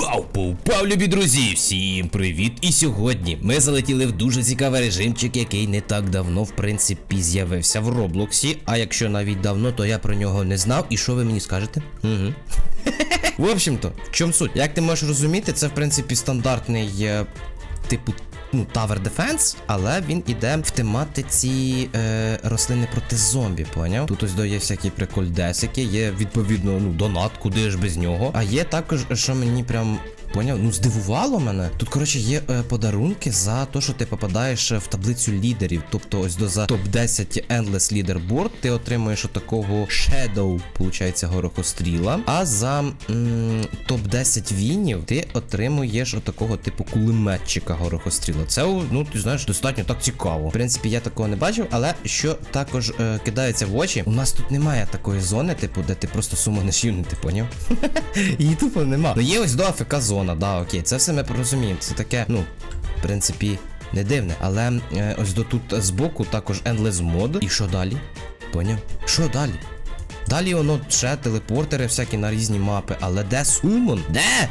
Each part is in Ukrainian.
Вау, повпав, любі друзі! Всім привіт! І сьогодні ми залетіли в дуже цікавий режимчик, який не так давно, в принципі, з'явився в Роблоксі. А якщо навіть давно, то я про нього не знав. І що ви мені скажете? Угу. В общем-то, в чому суть? Як ти можеш розуміти, це в принципі стандартний е, типу. Ну, Tower Defense, але він іде в тематиці е, рослини проти зомбі, поняв? Тут ось до є всякі прикольдесики, є відповідно ну, донат, куди ж без нього. А є також, що мені прям. Поняв? Ну, здивувало мене. Тут, коротше, є е, подарунки за те, що ти попадаєш в таблицю лідерів. Тобто, ось до за топ-10 Endless Leaderboard ти отримуєш отакого Shadow, получається, горохостріла. А за м, топ-10 вінів ти отримуєш отакого типу кулеметчика горохостріла. Це, ну, ти знаєш, достатньо так цікаво. В принципі, я такого не бачив, але що також е, кидається в очі, у нас тут немає такої зони, типу, де ти просто сумониш юнити, поняв? Її тупо нема. Ну є ось до АФК зона, да, окей, це все ми розуміємо. Це таке, ну, в принципі, не дивне. Але е, ось до тут збоку також Endless Mod. І що далі? Поняв? Що далі? Далі воно ще телепортери всякі на різні мапи, але де сумон? Де?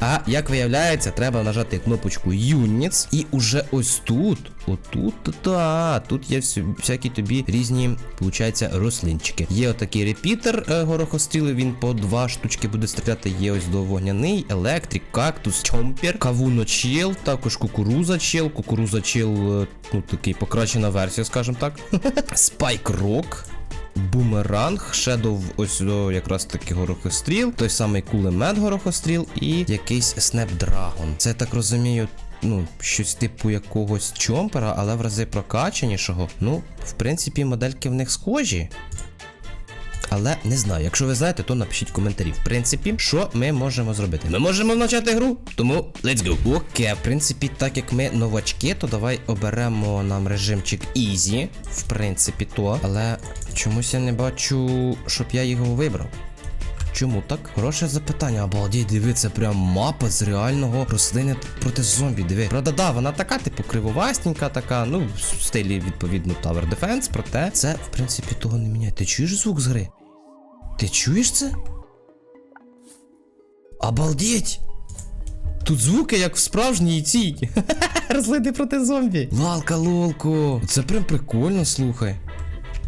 А як виявляється, треба нажати кнопочку Units, і уже ось тут, отут, та, тут є всякі тобі різні, получається, рослинчики. Є отакий репітер е, горохостріли, він по два штучки буде стріляти. Є ось до вогняний, електрик, кактус, чомпер, кавуночел, також кукуруза чел, кукуруза чел, е, ну такий покращена версія, скажімо так. Спайк Рок. Бумеранг, Shadow, ось до якраз таки горохостріл, той самий кулемет горохостріл і якийсь снепдрагон. Це я так розумію. Ну, щось типу якогось чомпера, але в рази прокачанішого. Ну, в принципі, модельки в них схожі. Але не знаю, якщо ви знаєте, то напишіть коментарі. В принципі, що ми можемо зробити? Ми можемо почати гру, тому let's go. Окей, в принципі, так як ми новачки, то давай оберемо нам режимчик Easy. В принципі, то. Але чомусь я не бачу, щоб я його вибрав. Чому так? Хороше запитання. Обалдіть, диви, це прям мапа з реального рослини проти зомбі. Диви. Правда, да, вона така, типу, кривовастенька, така, ну, в стилі, відповідно, Tower Defense, проте це, в принципі, того не міняє. Ти чуєш звук з гри? Ти чуєш це? Обалдіть! Тут звуки, як в справжній цій. Рослини проти зомбі. Лалка лолко. Це прям прикольно, слухай.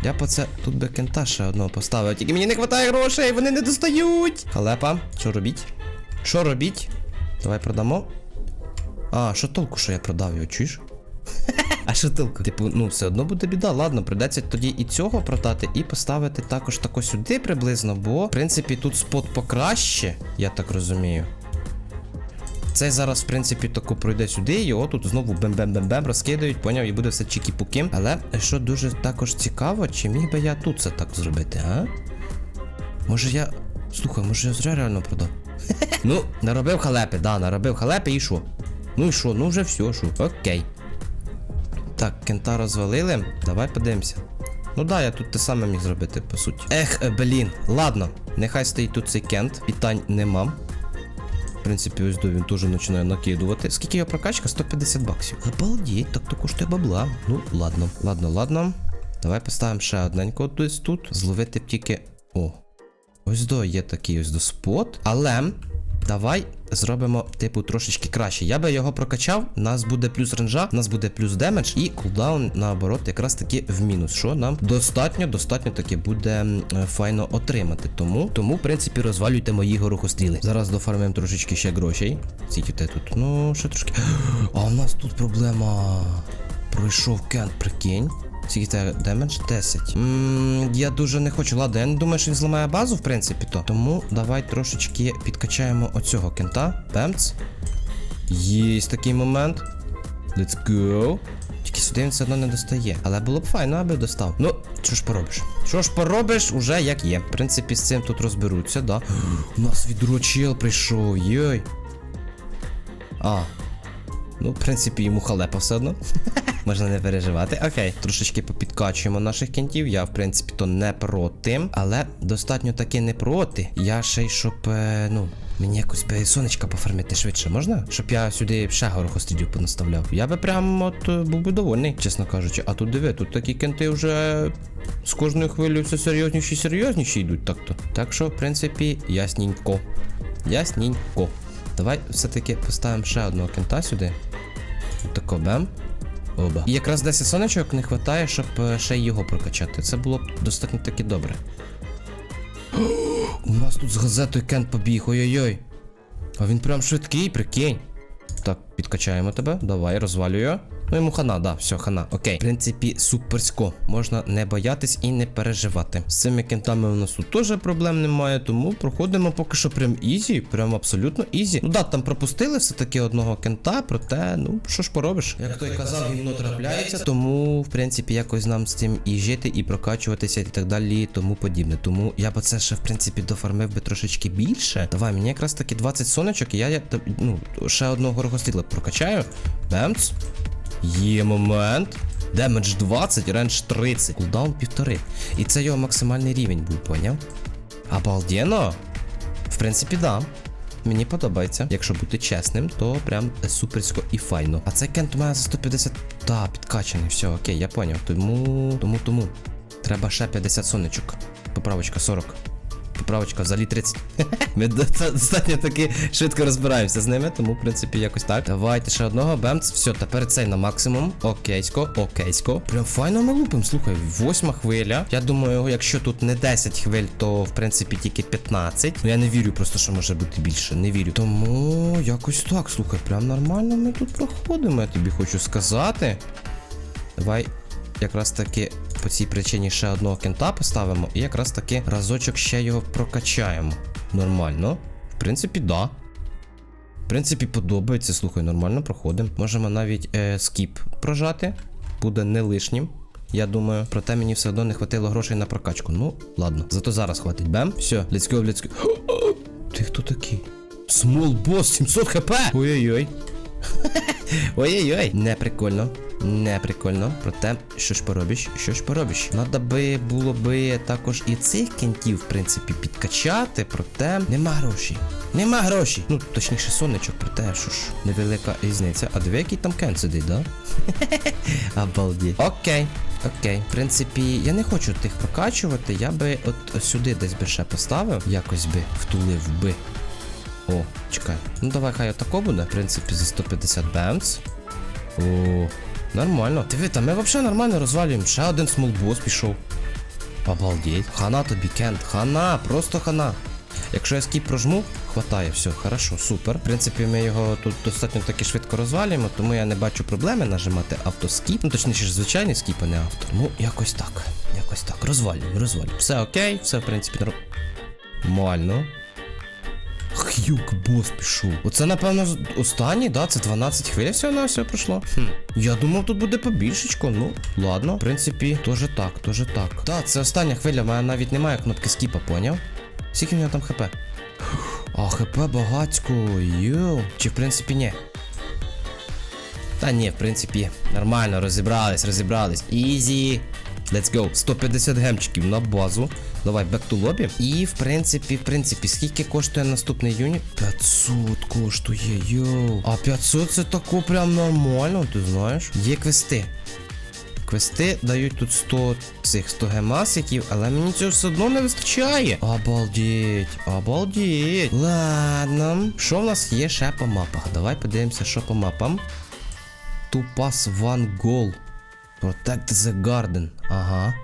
Я по це тут би кента ще одного поставив, тільки мені не вистачає грошей, вони не достають. Халепа, що робіть? Що робіть? Давай продамо. А, що толку, що я продав його, чуєш? А що толку? Типу, ну все одно буде біда. Ладно, придеться тоді і цього продати, і поставити також тако сюди приблизно, бо в принципі тут спот покраще, я так розумію. Цей зараз, в принципі, тако пройде сюди, його тут знову бем-бем-бем-бем розкидають, поняв, і буде все чікі-пуки. Але що дуже також цікаво, чи міг би я тут це так зробити, а? Може я. Слухай, може я зря реально продав? ну, наробив халепи, да, наробив халепи і що? Ну і що? Ну вже все, що? Окей. Так, кента розвалили. Давай подивимося. Ну да, я тут те саме міг зробити, по суті. Ех, е, блін, ладно, нехай стоїть тут цей кент, питань нема. В принципі, ось до він теж починає накидувати. Скільки його прокачка? 150 баксів. Обалдеть, так то коштує бабла. Ну, ладно, ладно, ладно. Давай поставимо ще одненько десь тут. Зловити тільки. О. Ось до є такий ось до спот. Але. Давай зробимо, типу, трошечки краще. Я би його прокачав, нас буде плюс ренжа, нас буде плюс демедж, і кулдаун, наоборот, якраз таки в мінус. Що нам достатньо, достатньо таки буде е, файно отримати. Тому, тому, в принципі, розвалюйте мої горохостріли. Зараз дофармимо трошечки ще грошей. Скільки те тут? Ну, ще трошки. А у нас тут проблема. Пройшов кент, прикинь. Скільки демедж? 10. Ммм, я дуже не хочу. Ладно, я не думаю, що він зламає базу, в принципі, то. Тому давай трошечки підкачаємо оцього кента. Бемц. Є такий момент. Let's go. Тільки сюди він все одно не достає. Але було б файно, аби достав. Ну, що ж поробиш? Що ж поробиш, уже як є. В принципі, з цим тут розберуться, да. У нас відрочел прийшов, йой. А. Ну, в принципі, йому халепа все одно. Можна не переживати. Окей, трошечки попідкачуємо наших кінтів. Я, в принципі, то не проти. Але достатньо таки не проти. Я ще й щоб, е, ну, мені якось сонечка пофармити швидше можна? Щоб я сюди ще горохострідів понаставляв. Я би прям от е, був би довольний, чесно кажучи. А тут диви, тут такі кенти вже з кожною хвилею все серйозніші і серйозніші йдуть так-то. Так що, в принципі, ясненько. Ясненько. Давай все-таки поставимо ще одного кента сюди. Тако бем. Оба. І якраз 10 сонечок не вистачає, щоб е, ще й його прокачати. Це було б достатньо таки добре. У нас тут з газетою Кент побіг, ой-ой-ой. А він прям швидкий, прикинь. Так, підкачаємо тебе. Давай, розвалюю. Ну йому хана, да, все, хана. Окей. В принципі, суперсько. Можна не боятись і не переживати. З цими кентами у нас тут теж проблем немає, тому проходимо поки що прям ізі, прям абсолютно ізі. Ну да, там пропустили все-таки одного кента, проте, ну, що ж поробиш? Як той казав, гімно трапляється, тому, в принципі, якось нам з цим і жити, і прокачуватися, і так далі, і тому подібне. Тому я б це ще, в принципі, дофармив би трошечки більше. Давай, мені якраз таки 20 сонечок, і я, я ну, ще одного горохостріла прокачаю. Бемц. Є момент. Демедж 20, рендж 30. Кулдаун півтори. І це його максимальний рівень був, поняв? Обалденно. В принципі, да. Мені подобається. Якщо бути чесним, то прям суперсько і файно. А цей кент у мене за 150. Та, підкачаний, все, окей, я поняв. Тому, тому, тому. Треба ще 50 сонечок. Поправочка 40. Поправочка взагалі 30. Ми до- достатньо таки швидко розбираємося з ними, тому, в принципі, якось так. Давайте ще одного, бемц. Все, тепер цей на максимум. Окейсько, окейсько. Прям файно ми лупимо, слухай, восьма хвиля. Я думаю, якщо тут не 10 хвиль, то в принципі тільки 15. Ну я не вірю просто, що може бути більше. Не вірю. Тому якось так, слухай, прям нормально ми тут проходимо, я тобі хочу сказати. Давай якраз таки по цій причині ще одного кента поставимо, і якраз таки разочок ще його прокачаємо. Нормально. В принципі, да. В принципі, подобається. Слухай, нормально проходимо. Можемо навіть е, скіп прожати. Буде не лишнім. Я думаю, проте мені все одно не хватило грошей на прокачку. Ну, ладно. Зато зараз хватить. Бем. Все, let's go. Ти хто такий? Смол бос, 700 хп! Ой-ой-ой. Ой-ой-ой, не. Не прикольно. Проте, що ж поробиш? Що ж поробиш? Надо би було би також і цих кентів, в принципі, підкачати, проте нема грошей. Нема грошей. Ну, точніше, сонечок, проте, що ж, невелика різниця. А диви, який там кент сидить, да? Обалдеть. Окей. Окей, в принципі, я не хочу тих прокачувати. Я би от сюди десь би ще поставив, якось би втулив би. О, чекай. Ну давай хай отако буде. В принципі, за 150 бемц. О, нормально. Диви, та ми взагалі нормально розвалюємо. Ще один смолбос пішов. Обалдеть. Хана тобі, Кент. Хана, просто хана. Якщо я скіп прожму, хватає, все, хорошо, супер. В принципі, ми його тут достатньо таки швидко розвалюємо, тому я не бачу проблеми нажимати автоскіп. Ну, точніше ж, звичайний скіп, а не авто. Ну, якось так. Якось так. Розвалюємо, розвалюємо. Все окей, все, в принципі, нормально. Х'юк бос пішов. Оце, напевно, останній, да? Це 12 хвиль всього на все пройшло. Хм. Я думав, тут буде побільшечко. Ну, ладно. В принципі, теж так, теж так. Так, це остання хвиля, в мене навіть немає кнопки скіпа, поняв? Скільки в нього там хп? А, хп багатько, йоу. Чи в принципі ні? Та ні, в принципі, нормально, розібрались, розібрались. Ізі. Let's go. 150 гемчиків на базу. Давай, back to lobby. І в принципі, в принципі, скільки коштує наступний юніт? 500 коштує, йоу. А 500 це тако прям нормально, ти знаєш? Є квести. Квести дають тут 100 цих 100 гемасиків, але мені цього все одно не вистачає. Обалдеть, обалдеть. Ладно. Що в нас є ще по мапах? Давай подивимося, що по мапам. Pass one goal. Protect the garden. Ага.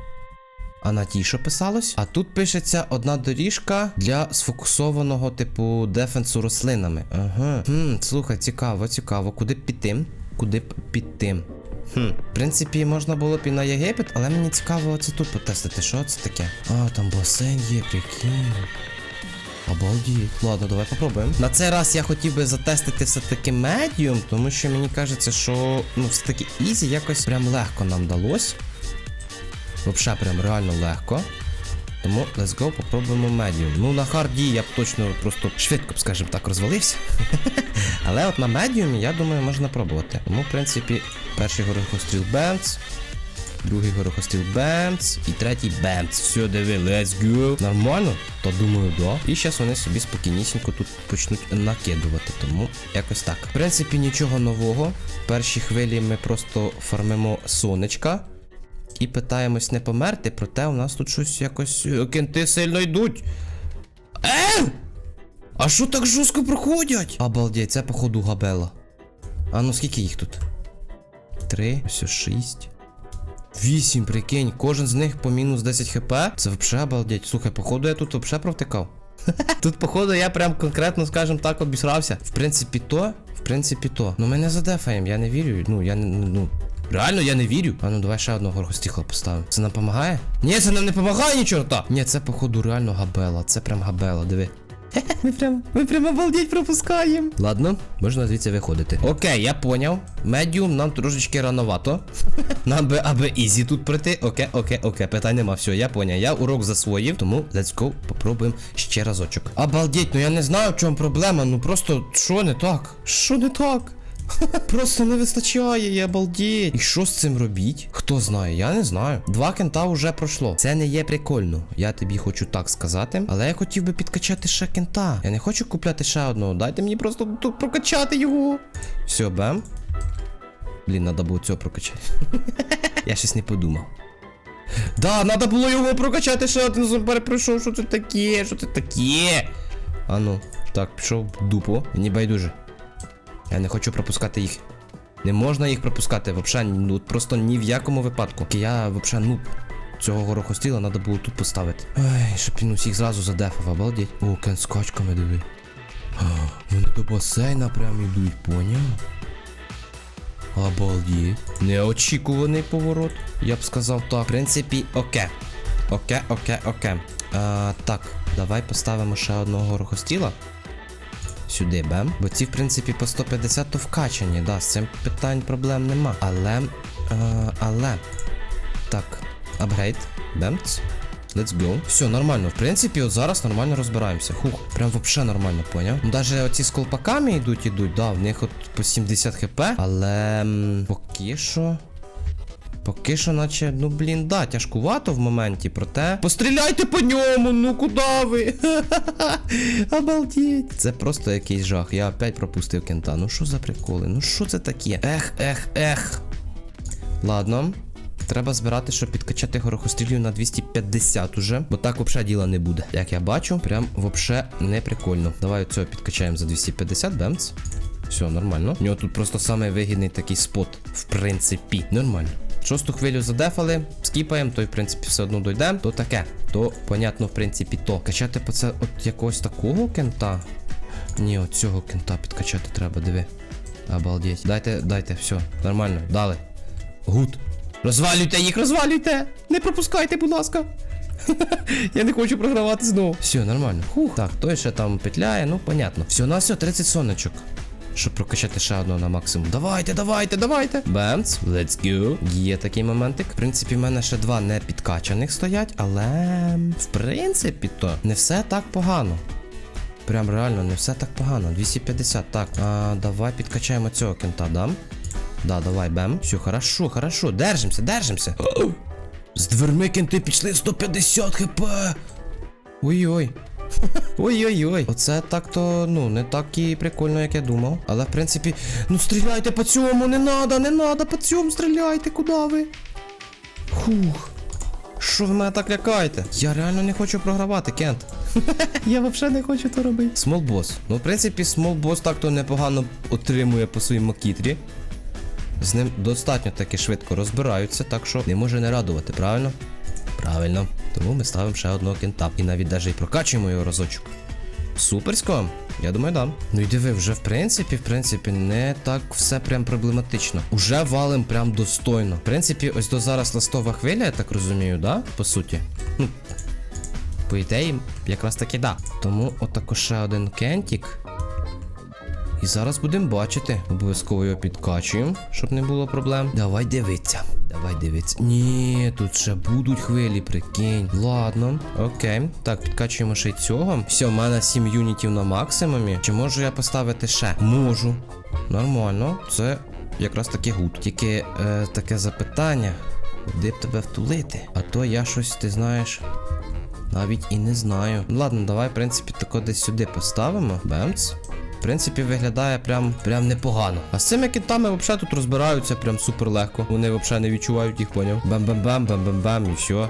А на тій що писалось? А тут пишеться одна доріжка для сфокусованого типу дефенсу рослинами. Ага. Хм, слухай, цікаво, цікаво. Куди піти? Куди б піти? Хм, в принципі, можна було б і на Єгипет, але мені цікаво це тут потестити. Що це таке? А, там басейн є, прикинь. Обалдіть. Ладно, давай попробуємо. На цей раз я хотів би затестити все-таки медіум, тому що мені кажеться, що ну все-таки ізі якось прям легко нам далось. Вообще прям реально легко. Тому let's go, попробуємо медіум. Ну на харді я б точно просто швидко б, скажімо так, розвалився. Але от на медіумі, я думаю, можна пробувати. Тому, в принципі, перший горохостріл Бемц, другий горохостріл Бемц і третій Бемц. Все, диви, let's go. Нормально? Та думаю, да. І зараз вони собі спокійнісінько тут почнуть накидувати. Тому якось так. В принципі, нічого нового. В першій хвилі ми просто фармимо сонечка. І питаємось не померти, проте у нас тут щось якось е, кенти сильно йдуть. Е! А що так жорстко проходять? Обалдеть, це походу габела. А ну скільки їх тут? Три, все, шість. Вісім, прикинь, кожен з них по мінус 10 хп. Це взагалі обалдеть. Слухай, походу я тут взагалі провтикав. Тут, походу, я прям конкретно, скажем так, обісрався. В принципі, то, в принципі, то. Ну ми не задефаємо, я не вірю. Ну, я не. Ну. Реально я не вірю. А ну давай ще одного горгостіхла поставимо. Це нам допомагає? Ні, це нам не допомагає ні чорта. Ні, це походу реально габела. Це прям габела, диви. Ми прям, ми прям обалдеть пропускаємо. Ладно, можна звідси виходити. Окей, я поняв. Медіум нам трошечки рановато. Нам би аби ізі тут прийти. Окей, окей, окей, питань нема. Все, я поняв. Я урок засвоїв, тому let's go, попробуємо ще разочок. Обалдеть, ну я не знаю, в чому проблема. Ну просто що не так? Що не так? Просто не вистачає, я обалдеть. І що з цим робіть? Хто знає, я не знаю. Два кента вже пройшло. Це не є прикольно. Я тобі хочу так сказати. Але я хотів би підкачати ще кента. Я не хочу купляти ще одного. Дайте мені просто тут прокачати його. Все, бем. Блін, треба було цього прокачати. я щось не подумав. Да, треба було його прокачати ще один зомбар пройшов. Що це таке? Що це таке? А ну, так, пішов в дупу. Мені байдуже. Я не хочу пропускати їх. Не можна їх пропускати, вообще, ну просто ні в якому випадку. Я вообще, ну, цього горохостіла треба було тут поставити. Ай, щоб він усіх зразу задефав, обалдеть. О, кен з качками диви. А, Вони до басейна прям ідуть, поняв? Обалдеть. Неочікуваний поворот, я б сказав так. В принципі, окей. Окей, окей, окей. А, так, давай поставимо ще одного горохостіла. Сюди бем. Бо ці, в принципі, по 150 то вкачані, да, з цим питань проблем нема. Але. Е, але. Так, апгрейд. Бемц. Let's go. Все, нормально. В принципі, от зараз нормально розбираємося. Хух, прям вообще нормально, поняв? Ну, даже оці з колпаками йдуть, ідуть, да, в них от по 70 хп, але м, поки що. Поки що, наче, ну блін, да, тяжкувато в моменті, проте. Постріляйте по ньому, ну куди ви? Обалдеть. Це просто якийсь жах. Я опять пропустив кента. Ну що за приколи? Ну що це таке? Ех, ех, ех. Ладно. Треба збирати, щоб підкачати горохострілів на 250 уже, бо так взагалі діла не буде. Як я бачу, прям взагалі не прикольно. Давай цього підкачаємо за 250, бемц. Все, нормально. У нього тут просто самий вигідний такий спот, в принципі. Нормально. Шосту хвилю задефали, скіпаємо, то й в принципі все одно дойдемо. То таке. То, понятно, в принципі, то. Качати по це от якогось такого кента. Ні, от цього кента підкачати треба, диви. Обалдеть. Дайте, дайте, все, нормально, дали. Гуд. Розвалюйте їх, розвалюйте! Не пропускайте, будь ласка. Я не хочу програвати знову. Все, нормально. Хух. Так, той ще там петляє, ну понятно. Все, на все, 30 сонечок. Щоб прокачати ще одного на максимум. Давайте, давайте, давайте. Бемц, let's go. Є такий моментик. В принципі, в мене ще два не підкачаних стоять, але в принципі то не все так погано. Прям реально, не все так погано. 250. Так, а, давай підкачаємо цього кента, да? Да, давай, бем. Все, хорошо, хорошо. Держимося, держимося. З дверми кенти пішли 150 хп. Ой-ой. Ой-ой-ой. Оце так-то, ну, не так і прикольно, як я думав. Але в принципі, ну стріляйте по цьому, не надо, не надо, по цьому стріляйте, куди ви? Хух. Що ви мене так лякаєте? Я реально не хочу програвати, Кент. Я взагалі не хочу то робити. Смолбос. Ну, в принципі, смолбос так-то непогано отримує по своїй макітрі. З ним достатньо таки швидко розбираються, так що не може не радувати, правильно? Правильно. Тому ми ставимо ще одного кента. І навіть навіть і прокачуємо його разочок. Суперсько. Я думаю, да. Ну і диви, вже в принципі, в принципі, не так все прям проблематично. Уже валим прям достойно. В принципі, ось до зараз ластова хвиля, я так розумію, да? По суті. Ну, по ідеї, якраз таки да. Тому отако ще один кентік. І зараз будемо бачити. Обов'язково його підкачуємо, щоб не було проблем. Давай дивитися. Давай дивитися. Ні, тут ще будуть хвилі, прикинь. Ладно, окей. Так, підкачуємо ще й цього. Все, в мене 7 юнітів на максимумі. Чи можу я поставити ще? Можу. Нормально. Це якраз таки гуд. Тільки е, таке запитання. Куди б тебе втулити? А то я щось, ти знаєш. Навіть і не знаю. Ладно, давай, в принципі, тако десь сюди поставимо. Бемц. Принципі, виглядає прям, прям непогано. А з цими китами взагалі тут розбираються прям супер легко. Вони взагалі не відчувають їх, поняв. Бам-бам-бам, бам-бам-бам, і все.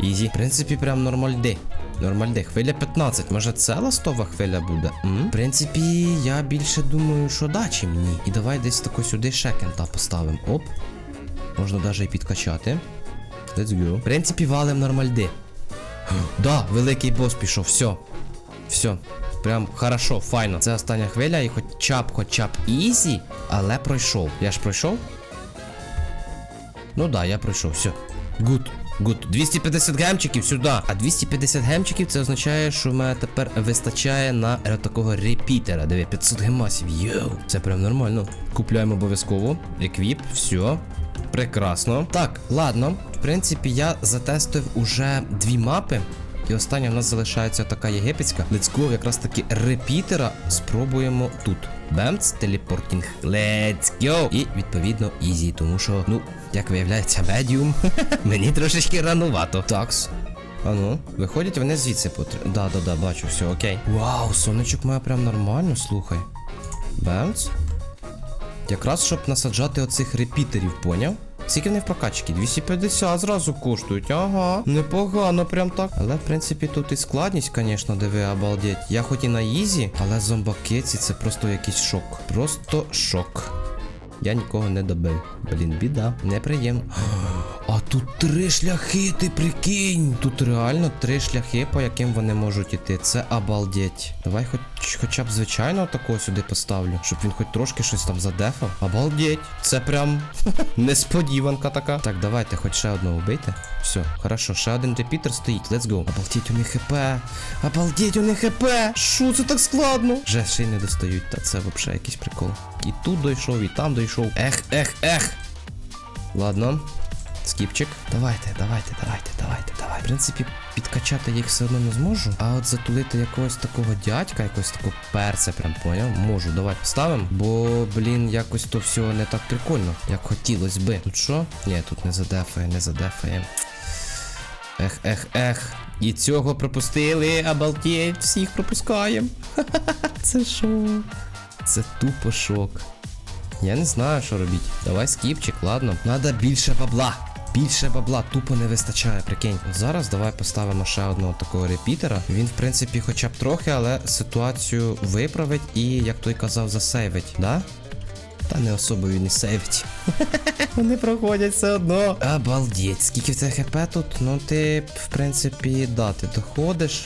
Ізі. В принципі, прям нормальди. Нормальди, хвиля 15. Може це ластова хвиля буде? М? В принципі, я більше думаю, що да, чим ні. І давай десь тако сюди ще кента поставимо. Оп. Можна навіть і підкачати. Let's go. В принципі, валим нормальди. Да, великий бос пішов, все. Все. Прям хорошо, файно. Це остання хвиля і хоча б, хоча б ізі, але пройшов. Я ж пройшов? Ну да, я пройшов, все. Гуд. Гуд. 250 гемчиків сюди. А 250 гемчиків це означає, що в мене тепер вистачає на е, такого репітера. Диви, 500 гемасів. Йоу. Це прям нормально. Купляємо обов'язково. Еквіп, все. Прекрасно. Так, ладно. В принципі, я затестив уже дві мапи. І остання в нас залишається така єгипетська. Let's go, якраз таки репітера спробуємо тут. Бемц, телепортінг. Let's go! І відповідно ізі, тому що, ну, як виявляється, медіум. Мені трошечки ранувато. Такс. А ну, виходять вони звідси потр... Да, да, да, бачу, все, окей. Вау, сонечок має прям нормально, слухай. Бемц. Якраз щоб насаджати оцих репітерів, поняв? Скільки в них прокачки? 250 зразу коштують. Ага. Непогано, прям так. Але в принципі тут і складність, звісно, диви, обалдеть. Я хоч і на ізі, але зомбакеці це просто якийсь шок. Просто шок. Я нікого не добив. Блін, біда, неприємно. А тут три шляхи, ти прикинь. Тут реально три шляхи, по яким вони можуть іти. Це обалдеть. Давай хоч хоча б звичайно такого сюди поставлю, щоб він хоч трошки щось там задефав. Обалдеть. Це прям несподіванка така. Так, давайте хоч ще одного вбийте. Все, хорошо, ще один репітер стоїть. Let's go. Обалдеть, у них хп. Обалдеть, у них хп. Шо це так складно? Вже ще й не достають, та це взагалі якийсь прикол. І тут дійшов, і там дійшов. Ех, ех, ех. Ладно. Скіпчик. Давайте, давайте, давайте, давайте, давай. В принципі, підкачати їх все одно не зможу. А от затулити якогось такого дядька, якогось такого перця, прям поняв. Можу, давай поставимо. Бо, блін, якось то все не так прикольно, як хотілось би. Тут що? Ні, тут не задефає, не задефає. Ех, ех, ех. І цього пропустили, обалдеть, всіх пропускаємо. Це шок. Це тупо шок. Я не знаю, що робити. Давай скіпчик, ладно. Надо більше бабла. Більше бабла тупо не вистачає, прикинь. От зараз давай поставимо ще одного такого репітера. Він, в принципі, хоча б трохи, але ситуацію виправить і, як той казав, засейвить, да? Та не особо він і сейвить. Вони проходять все одно. Обалдеть, скільки в тебе хп тут? Ну ти, в принципі, да, ти доходиш.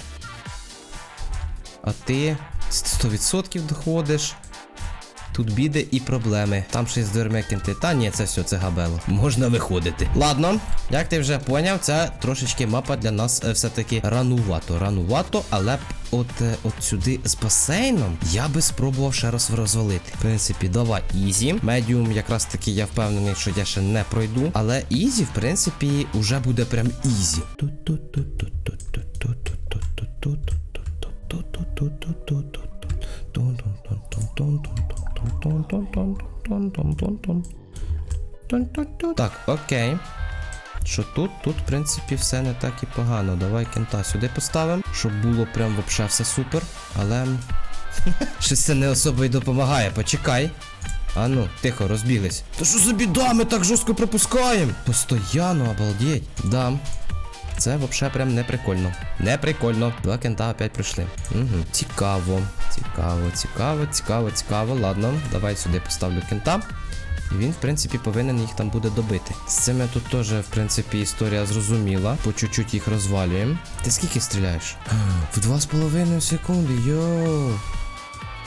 А ти 100% доходиш. Тут біди і проблеми. Там з дверми кінти. Та ні, це все, це габело. Можна виходити. Ладно, як ти вже поняв, це трошечки мапа для нас е, все-таки ранувато. Ранувато, але от, е, от сюди з басейном я би спробував ще раз розвалити. В принципі, давай ізі. Медіум, якраз таки я впевнений, що я ще не пройду. Але ізі, в принципі, уже буде прям ізі. Так, окей. Що тут? Тут, в принципі, все не так і погано. Давай кента сюди поставимо, щоб було прям вообще все супер. Але. Щось це не особо й допомагає. Почекай. А ну, тихо, розбіглись. Та що за біда, ми так жорстко пропускаємо? Постоянно, обалдеть. Да. Це взагалі прям не прикольно. Не прикольно. Два кента опять прийшли. Угу. Цікаво. Цікаво, цікаво, цікаво, цікаво. Ладно, давай сюди поставлю кента. Він, в принципі, повинен їх там буде добити. З цими тут теж, в принципі, історія зрозуміла. По чуть-чуть їх розвалюємо. Ти скільки стріляєш? В два з половиною секунди, йоу.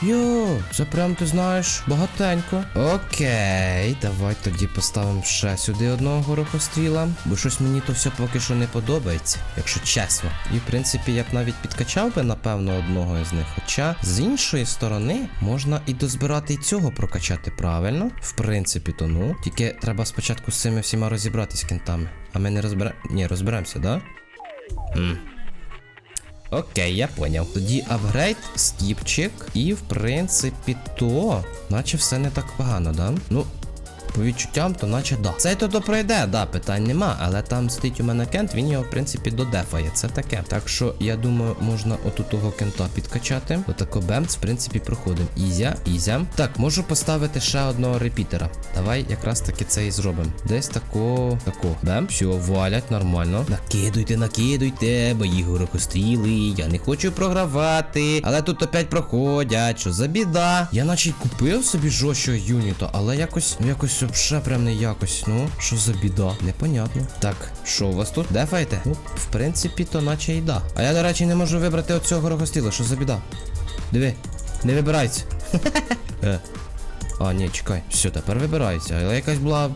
Йо, це прям ти знаєш багатенько. Окей, давай тоді поставимо ще сюди одного горохостріла. Бо щось мені то все поки що не подобається, якщо чесно. І в принципі я б навіть підкачав би, напевно, одного із них. Хоча з іншої сторони можна і дозбирати і цього прокачати правильно. В принципі, то ну. Тільки треба спочатку з цими всіма розібратись кентами. А ми не розберемо. Ні, розберемося, да? Хм. Окей, я поняв. Тоді апгрейд, скіпчик, і в принципі то, наче все не так погано, да? Ну, По відчуттям, то наче да. Цей то то пройде, да, питань нема. Але там стоїть у мене кент, він його, в принципі, додефає. Це таке. Так що я думаю, можна оту того кента підкачати. Отако бемц, в принципі, проходимо. Ізя, ізя. Так, можу поставити ще одного репітера. Давай якраз таки це і зробимо. Десь тако, тако. Бем, все, валять, нормально. Накидуйте, накидуйте, мої горокостріли. Я не хочу програвати. Але тут опять проходять. Що за біда? Я наче й купив собі жорсткого юніта, але якось, ну якось вообще прям не якось. Ну, що за біда? Непонятно. Так, що у вас тут? Де файте? Ну, в принципі, то наче й да. А я, до речі, не можу вибрати оцього горохостіла. Що за біда? Диви, не вибирається. Е. А, ні, чекай. Все, тепер вибирається. Але якась була.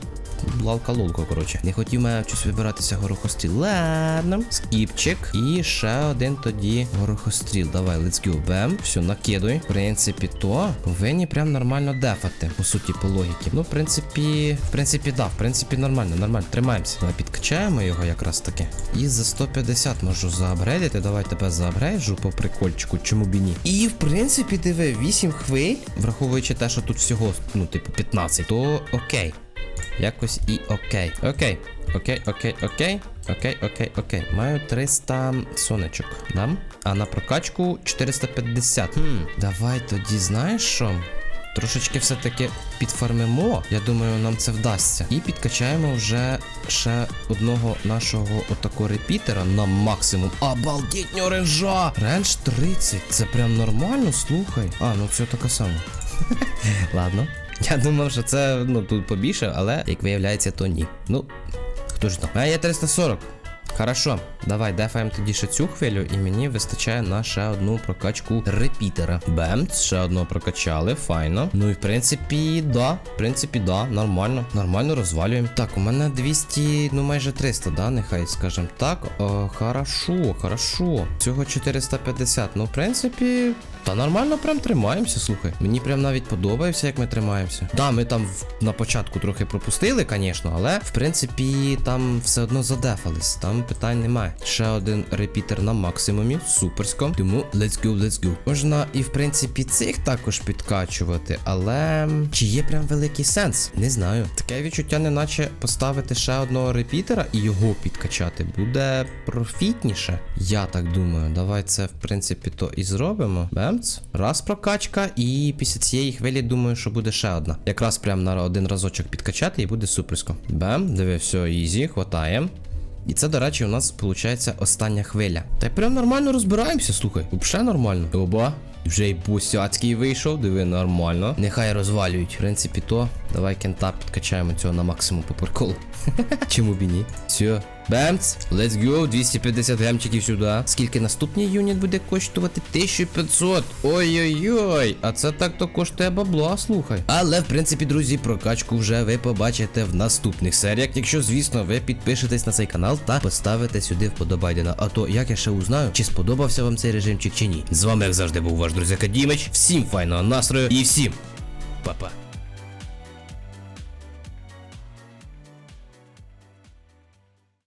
Лалка-лулка, коротше. Не хотів мене щось вибиратися горохостріл. Ладно. Скіпчик. І ще один тоді горохостріл. Давай, let's go. Бем. Все, накидуй. В принципі, то повинні прям нормально дефати. По суті, по логіки. Ну, в принципі, в принципі, да, в принципі, нормально, нормально. Тримаємося. Давай підкачаємо його якраз таки. І за 150 можу заапгрейдити. Давай тебе заапгрейджу по прикольчику, чому б і ні. І в принципі, диви, 8 хвиль, враховуючи те, що тут всього, ну, типу, 15, то окей. Якось і окей. Окей. Окей, окей, окей. Окей, окей, окей. Маю 300 сонечок. Дам? А на прокачку 450. Хм, давай тоді знаєш що? Трошечки все-таки підфармимо. Я думаю, нам це вдасться. І підкачаємо вже ще одного нашого отакого репітера на максимум. Обалдітньо режа! Ренж 30. Це прям нормально, слухай. А, ну це така сама. Ладно. Я думав, що це ну тут побільше, але як виявляється, то ні. Ну, хто ж там? А є 340. Хорошо, давай дефаємо тоді ще цю хвилю, і мені вистачає на ще одну прокачку репітера. Бемц, ще одного прокачали, файно. Ну і в принципі, да, в принципі, да, нормально, нормально розвалюємо. Так, у мене 200, ну майже 300, да, нехай скажем так. О, хорошо, хорошо. Цього 450. Ну, в принципі, та нормально прям тримаємося, слухай. Мені прям навіть подобається, як ми тримаємося. Да, ми там на початку трохи пропустили, звісно, але в принципі там все одно задефались. Там питань немає. Ще один репітер на максимумі, суперсько. Тому let's go, let's go. Можна і в принципі цих також підкачувати, але чи є прям великий сенс? Не знаю. Таке відчуття, неначе поставити ще одного репітера і його підкачати буде профітніше. Я так думаю. Давай це в принципі то і зробимо. Бемц. Раз прокачка, і після цієї хвилі думаю, що буде ще одна. Якраз прям на один разочок підкачати і буде суперсько. Бем, диви, все, ізі, хватає. І це, до речі, у нас виходить остання хвиля. Та й прям нормально розбираємося, слухай. Взагалі нормально. Оба. Вже й бусяцький вийшов, диви, нормально. Нехай розвалюють. В принципі, то. Давай кента підкачаємо цього на максимум по приколу. Чому б і ні? Все. Бемц, let's go, 250 гемчиків сюди. Скільки наступний юніт буде коштувати? 1500. Ой-ой-ой, а це так то коштує бабла, слухай. Але в принципі, друзі, прокачку вже ви побачите в наступних серіях. Якщо, звісно, ви підпишетесь на цей канал та поставите сюди вподобайдена. А то як я ще узнаю, чи сподобався вам цей режимчик чи ні. З вами, як завжди, був ваш друзяка Дімич. Всім файного настрою і всім па-па.